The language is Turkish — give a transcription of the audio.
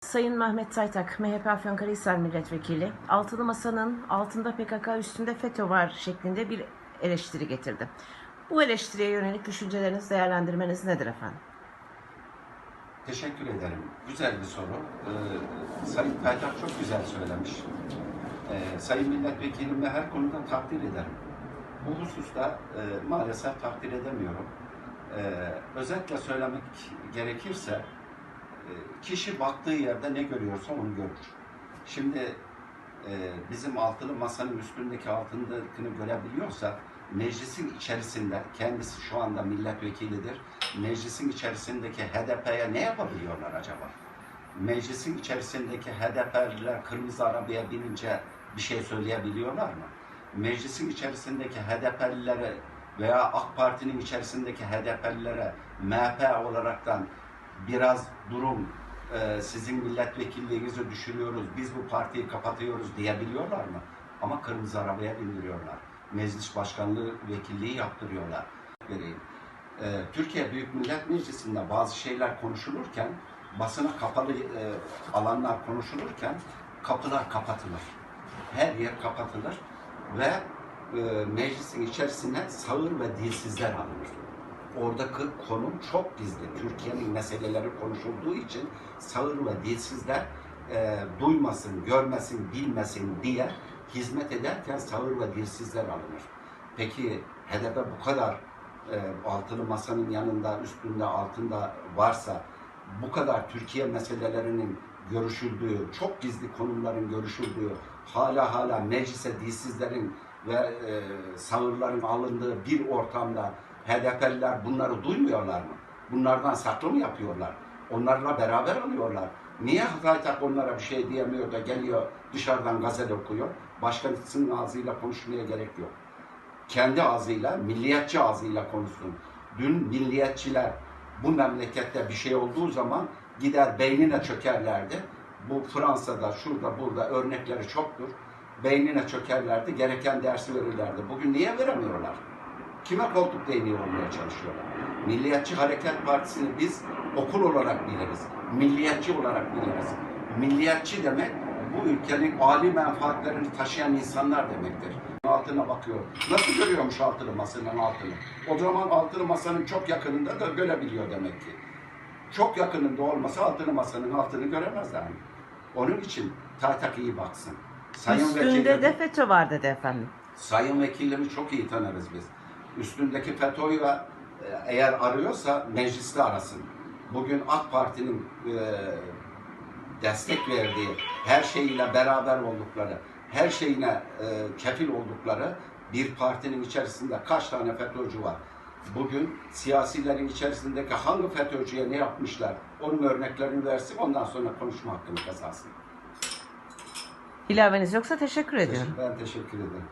Sayın Mehmet Saytak, MHP Afyonkarahisar Milletvekili, Altılı Masa'nın altında PKK üstünde FETÖ var şeklinde bir eleştiri getirdi. Bu eleştiriye yönelik düşünceleriniz, değerlendirmeniz nedir efendim? Teşekkür ederim. Güzel bir soru. Ee, Sayın Taytak çok güzel söylemiş. Ee, Sayın Milletvekilimi her konuda takdir ederim. Bu hususta e, maalesef takdir edemiyorum. Ee, özetle söylemek gerekirse kişi baktığı yerde ne görüyorsa onu görür. Şimdi e, bizim altılı masanın üstündeki altındakini görebiliyorsa meclisin içerisinde kendisi şu anda milletvekilidir. Meclisin içerisindeki HDP'ye ne yapabiliyorlar acaba? Meclisin içerisindeki HDP'liler kırmızı arabaya binince bir şey söyleyebiliyorlar mı? Meclisin içerisindeki HDP'lilere veya AK Parti'nin içerisindeki HDP'lilere MHP olaraktan biraz durum e, sizin milletvekilliğinizi düşürüyoruz, biz bu partiyi kapatıyoruz diyebiliyorlar mı? Ama kırmızı arabaya bindiriyorlar. Meclis başkanlığı vekilliği yaptırıyorlar. Vereyim. E, Türkiye Büyük Millet Meclisi'nde bazı şeyler konuşulurken, basına kapalı e, alanlar konuşulurken kapılar kapatılır. Her yer kapatılır ve e, meclisin içerisine sağır ve dilsizler alınır. Oradaki konum çok gizli. Türkiye'nin meseleleri konuşulduğu için sağır ve dilsizler e, duymasın, görmesin, bilmesin diye hizmet ederken sağır ve dilsizler alınır. Peki HDP bu kadar e, altılı masanın yanında, üstünde, altında varsa bu kadar Türkiye meselelerinin görüşüldüğü, çok gizli konumların görüşüldüğü, hala hala meclise dilsizlerin ve e, sağırların alındığı bir ortamda HDP'liler bunları duymuyorlar mı? Bunlardan saklı mı yapıyorlar? Onlarla beraber alıyorlar. Niye Hataytak onlara bir şey diyemiyor da geliyor dışarıdan gazel okuyor? Başkasının ağzıyla konuşmaya gerek yok. Kendi ağzıyla, milliyetçi ağzıyla konuşsun. Dün milliyetçiler bu memlekette bir şey olduğu zaman gider beynine çökerlerdi. Bu Fransa'da, şurada, burada örnekleri çoktur. Beynine çökerlerdi, gereken dersi verirlerdi. Bugün niye veremiyorlar? Kime koltuk değneği olmaya çalışıyorlar? Milliyetçi Hareket Partisi'ni biz okul olarak biliriz. Milliyetçi olarak biliriz. Milliyetçi demek bu ülkenin âli menfaatlerini taşıyan insanlar demektir. Altına bakıyor. Nasıl görüyormuş altılı masanın altını? O zaman altılı masanın çok yakınında da görebiliyor demek ki. Çok yakınında olmasa altılı masanın altını göremezler. Onun için Taytak iyi baksın. Sayın Üstünde vekilim- de FETÖ var dedi efendim. Sayın vekilleri çok iyi tanırız biz. Üstündeki FETÖ'yü ve, eğer arıyorsa mecliste arasın. Bugün AK Parti'nin e, destek verdiği, her şeyiyle beraber oldukları, her şeyine e, kefil oldukları bir partinin içerisinde kaç tane FETÖ'cü var? Bugün siyasilerin içerisindeki hangi FETÖ'cüye ne yapmışlar? Onun örneklerini versin, ondan sonra konuşma hakkını kazansın. İlaveniz yoksa teşekkür ediyorum. Ben teşekkür ederim.